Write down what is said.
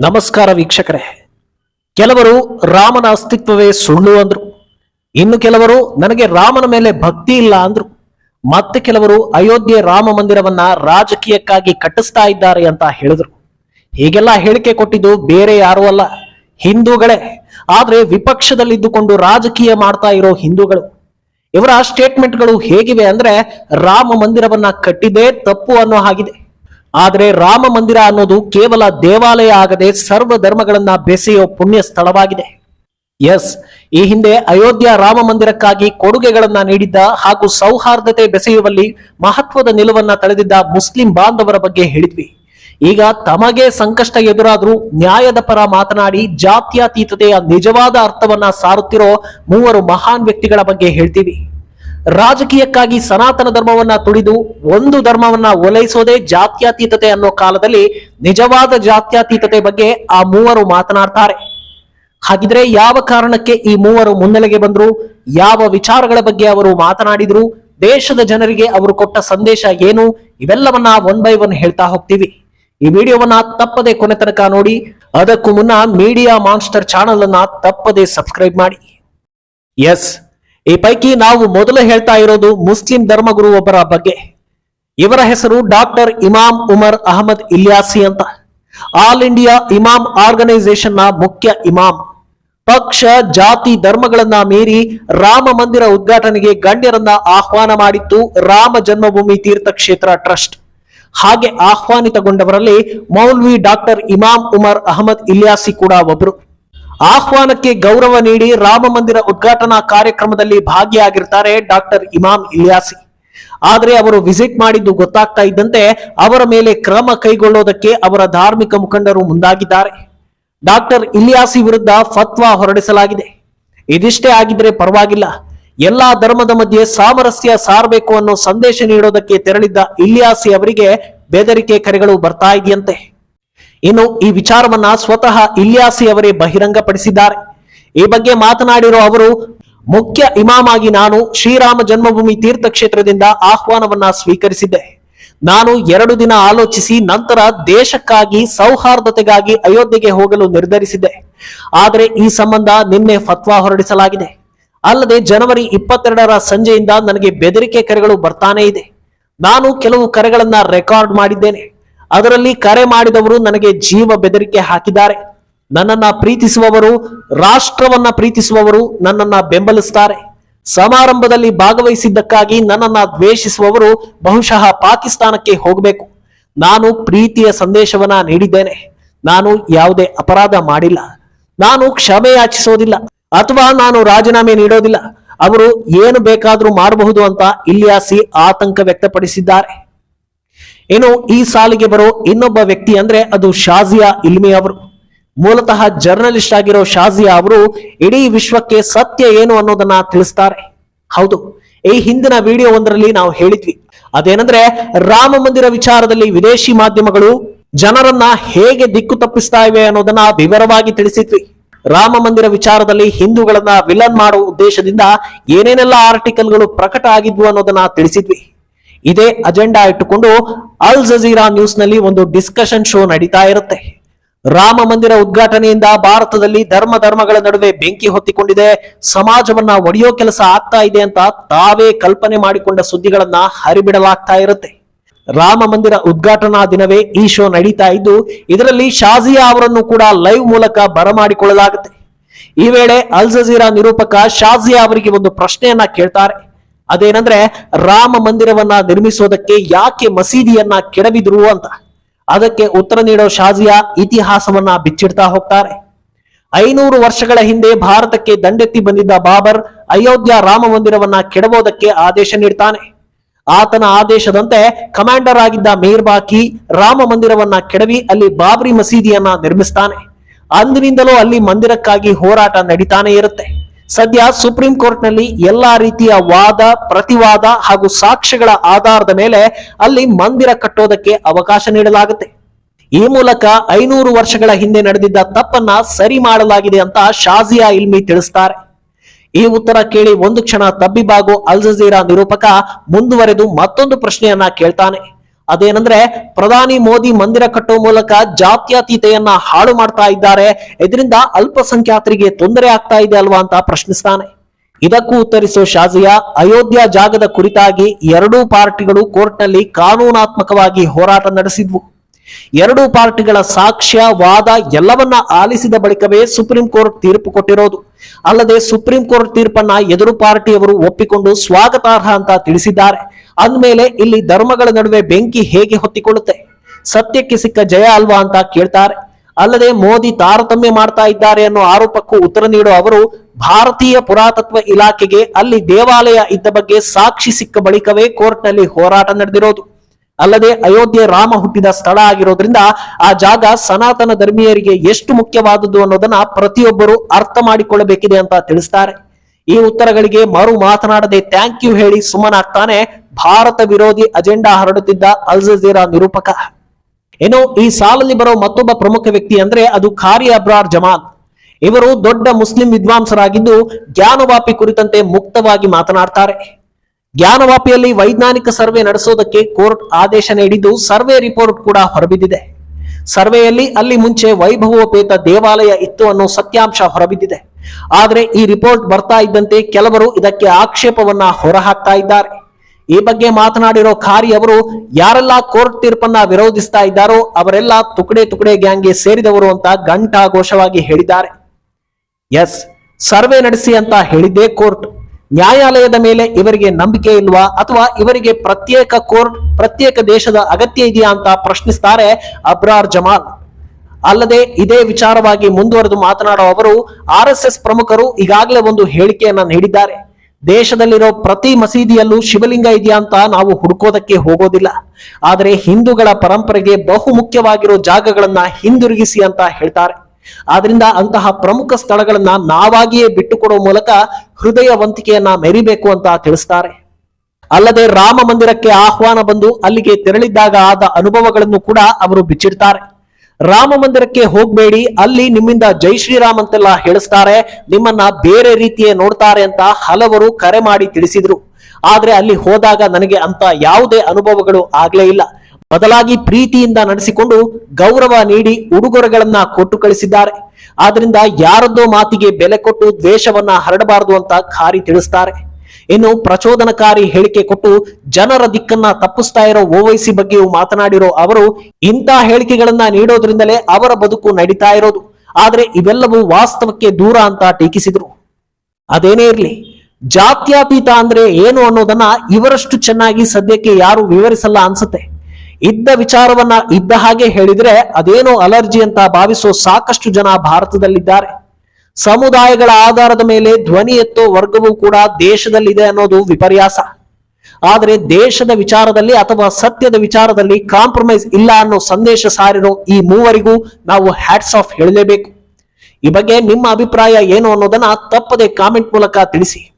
ನಮಸ್ಕಾರ ವೀಕ್ಷಕರೇ. ಕೆಲವರು ರಾಮನ ಅಸ್ತಿತ್ವವೇ ಸುಳ್ಳು ಅಂದ್ರು. ಇನ್ನು ಕೆಲವರು ನನಗೆ ರಾಮನ ಮೇಲೆ ಭಕ್ತಿ ಇಲ್ಲ ಅಂದ್ರು. ಮತ್ತೆ ಕೆಲವರು ಅಯೋಧ್ಯೆ ರಾಮ ಮಂದಿರವನ್ನ ರಾಜಕೀಯಕ್ಕಾಗಿ ಕಟ್ಟಿಸ್ತಾ ಇದ್ದಾರೆ ಅಂತ ಹೇಳಿದ್ರು. ಹೀಗೆಲ್ಲ ಹೇಳಿಕೆ ಕೊಟ್ಟಿದ್ದು ಬೇರೆ ಯಾರೂ ಅಲ್ಲ. ಹಿಂದೂಗಳೇ. ಆದ್ರೆ ವಿಪಕ್ಷದಲ್ಲಿದ್ದುಕೊಂಡು ರಾಜಕೀಯ ಮಾಡ್ತಾ ಇರೋ ಹಿಂದೂಗಳು. ಇವರ ಸ್ಟೇಟ್ಮೆಂಟ್ಗಳು ಹೇಗಿವೆ ಅಂದ್ರೆ ರಾಮ ಮಂದಿರವನ್ನ ಕಟ್ಟಿದೆ ತಪ್ಪು ಅನ್ನೋ ಹಾಗಿದೆ. ಆದರೆ ರಾಮ ಮಂದಿರ ಅನ್ನೋದು ಕೇವಲ ದೇವಾಲಯ ಆಗದೆ ಸರ್ವ ಧರ್ಮಗಳನ್ನ ಬೆಸೆಯೋ ಪುಣ್ಯ ಸ್ಥಳವಾಗಿದೆ. ಎಸ್, ಈ ಹಿಂದೆ ಅಯೋಧ್ಯ ರಾಮ ಮಂದಿರಕ್ಕಾಗಿ ಕೊಡುಗೆಗಳನ್ನ ನೀಡಿದ್ದ ಹಾಗೂ ಸೌಹಾರ್ದತೆ ಬೆಸೆಯುವಲ್ಲಿ ಮಹತ್ವದ ನಿಲುವನ್ನ ತಳೆದಿದ್ದ ಮುಸ್ಲಿಂ ಬಾಂಧವರ ಬಗ್ಗೆ ಹೇಳಿದ್ವಿ. ಈಗ ತಮಗೆ ಸಂಕಷ್ಟ ಎದುರಾದರೂ ನ್ಯಾಯದ ಪರ ಮಾತನಾಡಿ ಜಾತ್ಯತೀತತೆಯ ನಿಜವಾದ ಅರ್ಥವನ್ನ ಸಾರುತ್ತಿರೋ ಮೂವರು ಮಹಾನ್ ವ್ಯಕ್ತಿಗಳ ಬಗ್ಗೆ ಹೇಳ್ತೀವಿ. ರಾಜಕೀಯಕ್ಕಾಗಿ ಸನಾತನ ಧರ್ಮವನ್ನ ತುಡಿದು ಒಂದು ಧರ್ಮವನ್ನ ಓಲೈಸೋದೇ ಜಾತ್ಯತೀತತೆ ಅನ್ನೋ ಕಾಲದಲ್ಲಿ ನಿಜವಾದ ಜಾತ್ಯತೀತತೆ ಬಗ್ಗೆ ಆ ಮೂವರು ಮಾತನಾಡ್ತಾರೆ. ಹಾಗಿದ್ರೆ ಯಾವ ಕಾರಣಕ್ಕೆ ಈ ಮೂವರು ಮುನ್ನೆಲೆಗೆ ಬಂದ್ರು? ಯಾವ ವಿಚಾರಗಳ ಬಗ್ಗೆ ಅವರು ಮಾತನಾಡಿದ್ರು? ದೇಶದ ಜನರಿಗೆ ಅವರು ಕೊಟ್ಟ ಸಂದೇಶ ಏನು? ಇವೆಲ್ಲವನ್ನ ಒನ್ ಬೈ ಒನ್ ಹೇಳ್ತಾ ಹೋಗ್ತೀವಿ. ಈ ವಿಡಿಯೋವನ್ನ ತಪ್ಪದೆ ಕೊನೆ ತನಕ ನೋಡಿ, ಅದಕ್ಕೂ ಮುನ್ನ ಮೀಡಿಯಾ ಮಾನ್ಸ್ಟರ್ ಚಾನಲ್ ಅನ್ನ ತಪ್ಪದೆ ಸಬ್ಸ್ಕ್ರೈಬ್ ಮಾಡಿ. ಎಸ್ ಈ ಪೈಕಿ ನಾವು ಮೊದಲು ಹೇಳ್ತಾ ಇರೋದು ಮುಸ್ಲಿಂ ಧರ್ಮಗುರು ಒಬ್ಬರ ಬಗ್ಗೆ. ಇವರ ಹೆಸರು ಡಾಕ್ಟರ್ ಇಮಾಮ್ ಉಮರ್ ಅಹಮದ್ ಇಲ್ಯಾಸಿ ಅಂತ. ಆಲ್ ಇಂಡಿಯಾ ಇಮಾಮ್ ಆರ್ಗನೈಸೇಷನ್ನ ಮುಖ್ಯ ಇಮಾಮ್ ಪಕ್ಷ, ಜಾತಿ, ಧರ್ಮಗಳನ್ನ ಮೀರಿ ರಾಮ ಮಂದಿರ ಉದ್ಘಾಟನೆಗೆ ಗಣ್ಯರನ್ನ ಆಹ್ವಾನ ಮಾಡಿತ್ತು ರಾಮ ಜನ್ಮಭೂಮಿ ತೀರ್ಥಕ್ಷೇತ್ರ ಟ್ರಸ್ಟ್. ಹಾಗೆ ಆಹ್ವಾನಿತಗೊಂಡವರಲ್ಲಿ ಮೌಲ್ವಿ ಡಾಕ್ಟರ್ ಇಮಾಮ್ ಉಮರ್ ಅಹಮದ್ ಇಲ್ಯಾಸಿ ಕೂಡ ಒಬ್ರು. ಆಹ್ವಾನಕ್ಕೆ ಗೌರವ ನೀಡಿ ರಾಮ ಮಂದಿರ ಉದ್ಘಾಟನಾ ಕಾರ್ಯಕ್ರಮದಲ್ಲಿ ಭಾಗಿಯಾಗಿರ್ತಾರೆ ಡಾಕ್ಟರ್ ಇಮಾಮ್ ಇಲಿಯಾಸಿ. ಆದರೆ ಅವರು ವಿಸಿಟ್ ಮಾಡಿದ್ದು ಗೊತ್ತಾಗ್ತಾ ಇದ್ದಂತೆ ಅವರ ಮೇಲೆ ಕ್ರಮ ಕೈಗೊಳ್ಳೋದಕ್ಕೆ ಅವರ ಧಾರ್ಮಿಕ ಮುಖಂಡರು ಮುಂದಾಗಿದ್ದಾರೆ. ಡಾಕ್ಟರ್ ಇಲಿಯಾಸಿ ವಿರುದ್ಧ ಫತ್ವಾ ಹೊರಡಿಸಲಾಗಿದೆ. ಇದಿಷ್ಟೇ ಆಗಿದ್ರೆ ಪರವಾಗಿಲ್ಲ. ಎಲ್ಲಾ ಧರ್ಮದ ಮಧ್ಯೆ ಸಾಮರಸ್ಯ ಸಾರಬೇಕು ಅನ್ನೋ ಸಂದೇಶ ನೀಡೋದಕ್ಕೆ ತೆರಳಿದ್ದ ಇಲಿಯಾಸಿ ಅವರಿಗೆ ಬೆದರಿಕೆ ಕರೆಗಳು ಬರ್ತಾ ಇದೆಯಂತೆ. ಇನ್ನು ಈ ವಿಚಾರವನ್ನ ಸ್ವತಃ ಇಲ್ಯಾಸಿ ಅವರೇ ಬಹಿರಂಗಪಡಿಸಿದ್ದಾರೆ. ಈ ಬಗ್ಗೆ ಮಾತನಾಡಿರೋ ಅವರು, ಮುಖ್ಯ ಇಮಾಮ್ ಆಗಿ ನಾನು ಶ್ರೀರಾಮ ಜನ್ಮಭೂಮಿ ತೀರ್ಥಕ್ಷೇತ್ರದಿಂದ ಆಹ್ವಾನವನ್ನ ಸ್ವೀಕರಿಸಿದ್ದೆ. ನಾನು ಎರಡು ದಿನ ಆಲೋಚಿಸಿ ನಂತರ ದೇಶಕ್ಕಾಗಿ ಸೌಹಾರ್ದತೆಗಾಗಿ ಅಯೋಧ್ಯೆಗೆ ಹೋಗಲು ನಿರ್ಧರಿಸಿದ್ದೆ. ಆದರೆ ಈ ಸಂಬಂಧ ನಿನ್ನೆ ಫತ್ವಾ ಹೊರಡಿಸಲಾಗಿದೆ. ಅಲ್ಲದೆ ಜನವರಿ ಇಪ್ಪತ್ತೆರಡರ ಸಂಜೆಯಿಂದ ನನಗೆ ಬೆದರಿಕೆ ಕರೆಗಳು ಬರ್ತಾನೆ ಇದೆ. ನಾನು ಕೆಲವು ಕರೆಗಳನ್ನ ರೆಕಾರ್ಡ್ ಮಾಡಿದ್ದೇನೆ. ಅದರಲ್ಲಿ ಕರೆ ಮಾಡಿದವರು ನನಗೆ ಜೀವ ಬೆದರಿಕೆ ಹಾಕಿದ್ದಾರೆ. ನನ್ನನ್ನ ಪ್ರೀತಿಸುವವರು, ರಾಷ್ಟ್ರವನ್ನ ಪ್ರೀತಿಸುವವರು ನನ್ನನ್ನ ಬೆಂಬಲಿಸ್ತಾರೆ. ಸಮಾರಂಭದಲ್ಲಿ ಭಾಗವಹಿಸಿದ್ದಕ್ಕಾಗಿ ನನ್ನನ್ನ ದ್ವೇಷಿಸುವವರು ಬಹುಶಃ ಪಾಕಿಸ್ತಾನಕ್ಕೆ ಹೋಗಬೇಕು. ನಾನು ಪ್ರೀತಿಯ ಸಂದೇಶವನ್ನ ನೀಡಿದ್ದೇನೆ. ನಾನು ಯಾವುದೇ ಅಪರಾಧ ಮಾಡಿಲ್ಲ. ನಾನು ಕ್ಷಮೆ ಯಾಚಿಸೋದಿಲ್ಲ ಅಥವಾ ನಾನು ರಾಜೀನಾಮೆ ನೀಡೋದಿಲ್ಲ. ಅವರು ಏನು ಬೇಕಾದ್ರೂ ಮಾಡಬಹುದು ಅಂತ ಇಲಿಯಾಸಿ ಆತಂಕ ವ್ಯಕ್ತಪಡಿಸಿದ್ದಾರೆ. ಇನ್ನು ಈ ಸಾಲಿಗೆ ಬರೋ ಇನ್ನೊಬ್ಬ ವ್ಯಕ್ತಿ ಅಂದ್ರೆ ಅದು ಶಾಜಿಯಾ ಇಲ್ಮಿ ಅವರು. ಮೂಲತಃ ಜರ್ನಲಿಸ್ಟ್ ಆಗಿರೋ ಶಾಜಿಯಾ ಅವರು ಇಡೀ ವಿಶ್ವಕ್ಕೆ ಸತ್ಯ ಏನು ಅನ್ನೋದನ್ನ ತಿಳಿಸ್ತಾರೆ. ಹೌದು, ಈ ಹಿಂದಿನ ವಿಡಿಯೋ ಒಂದರಲ್ಲಿ ನಾವು ಹೇಳಿದ್ವಿ. ಅದೇನಂದ್ರೆ ರಾಮ ಮಂದಿರ ವಿಚಾರದಲ್ಲಿ ವಿದೇಶಿ ಮಾಧ್ಯಮಗಳು ಜನರನ್ನ ಹೇಗೆ ದಿಕ್ಕು ತಪ್ಪಿಸ್ತಾ ಇವೆ ಅನ್ನೋದನ್ನ ವಿವರವಾಗಿ ತಿಳಿಸಿದ್ವಿ. ರಾಮ ಮಂದಿರ ವಿಚಾರದಲ್ಲಿ ಹಿಂದೂಗಳನ್ನ ವಿಲನ್ ಮಾಡುವ ಉದ್ದೇಶದಿಂದ ಏನೇನೆಲ್ಲ ಆರ್ಟಿಕಲ್ಗಳು ಪ್ರಕಟ ಆಗಿದ್ವು ಅನ್ನೋದನ್ನ ತಿಳಿಸಿದ್ವಿ. ಇದೇ ಅಜೆಂಡಾ ಇಟ್ಟುಕೊಂಡು ಅಲ್ ಜಜೀರಾ ನ್ಯೂಸ್ನಲ್ಲಿ ಒಂದು ಡಿಸ್ಕಷನ್ ಶೋ ನಡೀತಾ ಇರುತ್ತೆ. ರಾಮ ಮಂದಿರ ಉದ್ಘಾಟನೆಯಿಂದ ಭಾರತದಲ್ಲಿ ಧರ್ಮ ಧರ್ಮಗಳ ನಡುವೆ ಬೆಂಕಿ ಹೊತ್ತಿಕೊಂಡಿದೆ. ಸಮಾಜವನ್ನ ಒಡೆಯೋ ಕೆಲಸ ಆಗ್ತಾ ಇದೆ ಅಂತ ತಾವೇ ಕಲ್ಪನೆ ಮಾಡಿಕೊಂಡ ಸುದ್ದಿಗಳನ್ನ ಹರಿಬಿಡಲಾಗ್ತಾ ಇರುತ್ತೆ. ರಾಮ ಮಂದಿರ ಉದ್ಘಾಟನಾ ದಿನವೇ ಈ ಶೋ ನಡೀತಾ ಇದ್ದು, ಇದರಲ್ಲಿ ಶಾಜಿಯಾ ಅವರನ್ನು ಕೂಡ ಲೈವ್ ಮೂಲಕ ಬರಮಾಡಿಕೊಳ್ಳಲಾಗುತ್ತೆ. ಈ ವೇಳೆ ಅಲ್ ಜಜೀರಾ ನಿರೂಪಕ ಶಾಜಿಯಾ ಅವರಿಗೆ ಒಂದು ಪ್ರಶ್ನೆಯನ್ನ ಕೇಳ್ತಾರೆ. ಅದೇನಂದ್ರೆ ರಾಮ ಮಂದಿರವನ್ನ ನಿರ್ಮಿಸೋದಕ್ಕೆ ಯಾಕೆ ಮಸೀದಿಯನ್ನ ಕೆಡವಿದ್ರು ಅಂತ. ಅದಕ್ಕೆ ಉತ್ತರ ನೀಡೋ ಶಾಜಿಯಾ ಇತಿಹಾಸವನ್ನ ಬಿಚ್ಚಿಡ್ತಾ ಹೋಗ್ತಾರೆ. ಐನೂರು ವರ್ಷಗಳ ಹಿಂದೆ ಭಾರತಕ್ಕೆ ದಂಡೆತ್ತಿ ಬಂದಿದ್ದ ಬಾಬರ್ ಅಯೋಧ್ಯ ರಾಮ ಮಂದಿರವನ್ನ ಕೆಡವೋದಕ್ಕೆ ಆದೇಶ ನೀಡ್ತಾನೆ. ಆತನ ಆದೇಶದಂತೆ ಕಮಾಂಡರ್ ಆಗಿದ್ದ ಮೇರ್ಬಾಕಿ ರಾಮ ಮಂದಿರವನ್ನ ಕೆಡವಿ ಅಲ್ಲಿ ಬಾಬ್ರಿ ಮಸೀದಿಯನ್ನ ನಿರ್ಮಿಸ್ತಾನೆ. ಅಂದಿನಿಂದಲೂ ಅಲ್ಲಿ ಮಂದಿರಕ್ಕಾಗಿ ಹೋರಾಟ ನಡೀತಾನೆ ಇರುತ್ತೆ. ಸದ್ಯ ಸುಪ್ರೀಂ ಕೋರ್ಟ್ನಲ್ಲಿ ಎಲ್ಲಾ ರೀತಿಯ ವಾದ, ಪ್ರತಿವಾದ ಹಾಗೂ ಸಾಕ್ಷ್ಯಗಳ ಆಧಾರದ ಮೇಲೆ ಅಲ್ಲಿ ಮಂದಿರ ಕಟ್ಟೋದಕ್ಕೆ ಅವಕಾಶ ನೀಡಲಾಗುತ್ತೆ. ಈ ಮೂಲಕ ಐನೂರು ವರ್ಷಗಳ ಹಿಂದೆ ನಡೆದಿದ್ದ ತಪ್ಪನ್ನ ಸರಿ ಮಾಡಲಾಗಿದೆ ಅಂತ ಶಾಜಿಯಾ ಇಲ್ಮಿ ತಿಳಿಸ್ತಾರೆ. ಈ ಉತ್ತರ ಕೇಳಿ ಒಂದು ಕ್ಷಣ ತಬ್ಬಿಬಾಗು ಅಲ್ ಜಜೀರಾ ನಿರೂಪಕ ಮುಂದುವರೆದು ಮತ್ತೊಂದು ಪ್ರಶ್ನೆಯನ್ನ ಕೇಳ್ತಾನೆ. ಅದೇನಂದ್ರೆ ಪ್ರಧಾನಿ ಮೋದಿ ಮಂದಿರ ಕಟ್ಟುವ ಮೂಲಕ ಜಾತ್ಯತೀತೆಯನ್ನ ಹಾಳು ಮಾಡ್ತಾ ಇದ್ದಾರೆ. ಇದರಿಂದ ಅಲ್ಪಸಂಖ್ಯಾತರಿಗೆ ತೊಂದರೆ ಆಗ್ತಾ ಇದೆ ಅಲ್ವಾ ಅಂತ ಪ್ರಶ್ನಿಸ್ತಾನೆ. ಇದಕ್ಕೂ ಉತ್ತರಿಸೋ ಶಾಜಿಯಾ, ಅಯೋಧ್ಯ ಜಾಗದ ಕುರಿತಾಗಿ ಎರಡೂ ಪಾರ್ಟಿಗಳು ಕೋರ್ಟ್ನಲ್ಲಿ ಕಾನೂನಾತ್ಮಕವಾಗಿ ಹೋರಾಟ ನಡೆಸಿದ್ವು. ಎರಡೂ ಪಾರ್ಟಿಗಳ ಸಾಕ್ಷ್ಯ ವಾದ ಎಲ್ಲವನ್ನ ಆಲಿಸಿದ ಬಳಿಕವೇ ಸುಪ್ರೀಂ ಕೋರ್ಟ್ ತೀರ್ಪು ಕೊಟ್ಟಿರೋದು. ಅಲ್ಲದೆ ಸುಪ್ರೀಂ ಕೋರ್ಟ್ ತೀರ್ಪನ್ನ ಎದುರು ಪಾರ್ಟಿಯವರು ಒಪ್ಪಿಕೊಂಡು ಸ್ವಾಗತಾರ್ಹ ಅಂತ ತಿಳಿಸಿದ್ದಾರೆ. ಅಂದಮೇಲೆ ಇಲ್ಲಿ ಧರ್ಮಗಳ ನಡುವೆ ಬೆಂಕಿ ಹೇಗೆ ಹೊತ್ತಿಕೊಳ್ಳುತ್ತೆ? ಸತ್ಯಕ್ಕೆ ಸಿಕ್ಕ ಜಯ ಅಲ್ವಾ ಅಂತ ಕೇಳ್ತಾರೆ. ಅಲ್ಲದೆ ಮೋದಿ ತಾರತಮ್ಯ ಮಾಡ್ತಾ ಇದ್ದಾರೆ ಅನ್ನೋ ಆರೋಪಕ್ಕೂ ಉತ್ತರ ನೀಡೋ ಅವರು ಭಾರತೀಯ ಪುರಾತತ್ವ ಇಲಾಖೆಗೆ ಅಲ್ಲಿ ದೇವಾಲಯ ಇದ್ದ ಬಗ್ಗೆ ಸಾಕ್ಷಿ ಸಿಕ್ಕ ಬಳಿಕವೇ ಕೋರ್ಟ್ನಲ್ಲಿ ಹೋರಾಟ ನಡೆದಿರೋದು. ಅಲ್ಲದೆ ಅಯೋಧ್ಯೆ ರಾಮ ಹುಟ್ಟಿದ ಸ್ಥಳ ಆಗಿರೋದ್ರಿಂದ ಆ ಜಾಗ ಸನಾತನ ಧರ್ಮೀಯರಿಗೆ ಎಷ್ಟು ಮುಖ್ಯವಾದದ್ದು ಅನ್ನೋದನ್ನ ಪ್ರತಿಯೊಬ್ಬರು ಅರ್ಥ ಮಾಡಿಕೊಳ್ಳಬೇಕಿದೆ ಅಂತ ತಿಳಿಸ್ತಾರೆ. ಈ ಉತ್ತರಗಳಿಗೆ ಮರು ಮಾತನಾಡದೆ ಥ್ಯಾಂಕ್ ಯು ಹೇಳಿ ಸುಮ್ಮನಾಗ್ತಾನೆ ಭಾರತ ವಿರೋಧಿ ಅಜೆಂಡಾ ಹರಡುತ್ತಿದ್ದ ಅಲ್ ಜಜೀರಾ ನಿರೂಪಕ. ಏನು ಈ ಸಾಲಲ್ಲಿ ಬರೋ ಮತ್ತೊಬ್ಬ ಪ್ರಮುಖ ವ್ಯಕ್ತಿ ಅಂದ್ರೆ ಅದು ಖಾರಿ ಅಬ್ರಾರ್ ಜಮಾನ್ ಇವರು ದೊಡ್ಡ ಮುಸ್ಲಿಂ ವಿದ್ವಾಂಸರಾಗಿದ್ದು ಜ್ಞಾನವಾಪಿ ಕುರಿತಂತೆ ಮುಕ್ತವಾಗಿ ಮಾತನಾಡ್ತಾರೆ. ಜ್ಞಾನವಾಪಿಯಲ್ಲಿ ವೈಜ್ಞಾನಿಕ ಸರ್ವೆ ನಡೆಸೋದಕ್ಕೆ ಕೋರ್ಟ್ ಆದೇಶ ನೀಡಿದ್ದು ಸರ್ವೆ ರಿಪೋರ್ಟ್ ಕೂಡ ಹೊರಬಿದ್ದಿದೆ. ಸರ್ವೆಯಲ್ಲಿ ಅಲ್ಲಿ ಮುಂಚೆ ವೈಭವೋಪೇತ ದೇವಾಲಯ ಇತ್ತು ಅನ್ನೋ ಸತ್ಯಾಂಶ ಹೊರಬಿದ್ದಿದೆ. ಆದರೆ ಈ ರಿಪೋರ್ಟ್ ಬರ್ತಾ ಇದ್ದಂತೆ ಕೆಲವರು ಇದಕ್ಕೆ ಆಕ್ಷೇಪವನ್ನ ಹೊರಹಾಕ್ತಾ ಇದ್ದಾರೆ. ಈ ಬಗ್ಗೆ ಮಾತನಾಡಿರೋ ಖಾರಿ ಅವರು, ಯಾರೆಲ್ಲ ಕೋರ್ಟ್ ತೀರ್ಪನ್ನ ವಿರೋಧಿಸ್ತಾ ಇದ್ದಾರೋ ಅವರೆಲ್ಲ ತುಕಡೆ ತುಕಡೆ ಗ್ಯಾಂಗ್ಗೆ ಸೇರಿದವರು ಅಂತ ಘಂಟಾಘೋಷವಾಗಿ ಹೇಳಿದ್ದಾರೆ. ಎಸ್, ಸರ್ವೆ ನಡೆಸಿ ಅಂತ ಹೇಳಿದ್ದೇ ಕೋರ್ಟ್. ನ್ಯಾಯಾಲಯದ ಮೇಲೆ ಇವರಿಗೆ ನಂಬಿಕೆ ಇಲ್ವಾ ಅಥವಾ ಇವರಿಗೆ ಪ್ರತ್ಯೇಕ ಕೋರ್ಟ್ ಪ್ರತ್ಯೇಕ ದೇಶದ ಅಗತ್ಯ ಇದೆಯಾ ಅಂತ ಪ್ರಶ್ನಿಸ್ತಾರೆ ಅಬ್ರಾರ್ ಜಮಾಲ್. ಅಲ್ಲದೆ ಇದೇ ವಿಚಾರವಾಗಿ ಮುಂದುವರೆದು ಮಾತನಾಡುವ ಅವರು ಆರ್ ಎಸ್ ಎಸ್ ಪ್ರಮುಖರು ಈಗಾಗಲೇ ಒಂದು ಹೇಳಿಕೆಯನ್ನ ನೀಡಿದ್ದಾರೆ. ದೇಶದಲ್ಲಿರೋ ಪ್ರತಿ ಮಸೀದಿಯಲ್ಲೂ ಶಿವಲಿಂಗ ಇದೆಯಾ ಅಂತ ನಾವು ಹುಡುಕೋದಕ್ಕೆ ಹೋಗೋದಿಲ್ಲ. ಆದರೆ ಹಿಂದೂಗಳ ಪರಂಪರೆಗೆ ಬಹುಮುಖ್ಯವಾಗಿರೋ ಜಾಗಗಳನ್ನ ಹಿಂದಿರುಗಿಸಿ ಅಂತ ಹೇಳ್ತಾರೆ. ಆದ್ರಿಂದ ಅಂತಹ ಪ್ರಮುಖ ಸ್ಥಳಗಳನ್ನ ನಾವಾಗಿಯೇ ಬಿಟ್ಟುಕೊಡುವ ಮೂಲಕ ಹೃದಯವಂತಿಕೆಯನ್ನ ಮೆರಿಬೇಕು ಅಂತ ತಿಳಿಸ್ತಾರೆ. ಅಲ್ಲದೆ ರಾಮ ಮಂದಿರಕ್ಕೆ ಆಹ್ವಾನ ಬಂದು ಅಲ್ಲಿಗೆ ತೆರಳಿದ್ದಾಗ ಆದ ಅನುಭವಗಳನ್ನು ಕೂಡ ಅವರು ಬಿಚ್ಚಿಡ್ತಾರೆ. ರಾಮ ಮಂದಿರಕ್ಕೆ ಹೋಗ್ಬೇಡಿ, ಅಲ್ಲಿ ನಿಮ್ಮಿಂದ ಜೈ ಶ್ರೀರಾಮ್ ಅಂತೆಲ್ಲ ಹೇಳಿಸ್ತಾರೆ, ನಿಮ್ಮನ್ನ ಬೇರೆ ರೀತಿಯೇ ನೋಡ್ತಾರೆ ಅಂತ ಹಲವರು ಕರೆ ಮಾಡಿ ತಿಳಿಸಿದ್ರು. ಆದ್ರೆ ಅಲ್ಲಿ ಹೋದಾಗ ನನಗೆ ಅಂತ ಯಾವುದೇ ಅನುಭವಗಳು ಆಗ್ಲೇ ಇಲ್ಲ. ಬದಲಾಗಿ ಪ್ರೀತಿಯಿಂದ ನಡೆಸಿಕೊಂಡು ಗೌರವ ನೀಡಿ ಉಡುಗೊರೆಗಳನ್ನ ಕೊಟ್ಟು ಕಳಿಸಿದ್ದಾರೆ. ಆದ್ರಿಂದ ಯಾರದ್ದೋ ಮಾತಿಗೆ ಬೆಲೆ ಕೊಟ್ಟು ದ್ವೇಷವನ್ನ ಹರಡಬಾರದು ಅಂತ ಖಾರಿ ತಿಳಿಸ್ತಾರೆ. ಇನ್ನು ಪ್ರಚೋದನಕಾರಿ ಹೇಳಿಕೆ ಕೊಟ್ಟು ಜನರ ದಿಕ್ಕನ್ನ ತಪ್ಪಿಸ್ತಾ ಇರೋ ಓವೈಸಿ ಬಗ್ಗೆಯೂ ಮಾತನಾಡಿರೋ ಅವರು, ಇಂಥ ಹೇಳಿಕೆಗಳನ್ನ ನೀಡೋದ್ರಿಂದಲೇ ಅವರ ಬದುಕು ನಡೀತಾ ಇರೋದು. ಆದ್ರೆ ಇವೆಲ್ಲವೂ ವಾಸ್ತವಕ್ಕೆ ದೂರ ಅಂತ ಟೀಕಿಸಿದ್ರು. ಅದೇನೇ ಇರ್ಲಿ, ಜಾತ್ಯಾತೀತ ಅಂದ್ರೆ ಏನು ಅನ್ನೋದನ್ನ ಇವರಷ್ಟು ಚೆನ್ನಾಗಿ ಸದ್ಯಕ್ಕೆ ಯಾರು ವಿವರಿಸಲ್ಲ ಅನ್ಸುತ್ತೆ. ಇದ್ದ ವಿಚಾರವನ್ನ ಇದ್ದ ಹಾಗೆ ಹೇಳಿದ್ರೆ ಅದೇನೋ ಅಲರ್ಜಿ ಅಂತ ಭಾವಿಸೋ ಸಾಕಷ್ಟು ಜನ ಭಾರತದಲ್ಲಿದ್ದಾರೆ. ಸಮುದಾಯಗಳ ಆಧಾರದ ಮೇಲೆ ಧ್ವನಿ ಎತ್ತೋ ವರ್ಗವೂ ಕೂಡ ದೇಶದಲ್ಲಿದೆ ಅನ್ನೋದು ವಿಪರ್ಯಾಸ. ಆದರೆ ದೇಶದ ವಿಚಾರದಲ್ಲಿ ಅಥವಾ ಸತ್ಯದ ವಿಚಾರದಲ್ಲಿ ಕಾಂಪ್ರಮೈಸ್ ಇಲ್ಲ ಅನ್ನೋ ಸಂದೇಶ ಸಾರಿರೋ ಈ ಮೂವರಿಗೂ ನಾವು ಹ್ಯಾಟ್ಸ್ ಆಫ್ ಹೇಳಲೇಬೇಕು. ಈ ಬಗ್ಗೆ ನಿಮ್ಮ ಅಭಿಪ್ರಾಯ ಏನು ಅನ್ನೋದನ್ನ ತಪ್ಪದೆ ಕಾಮೆಂಟ್ ಮೂಲಕ ತಿಳಿಸಿ.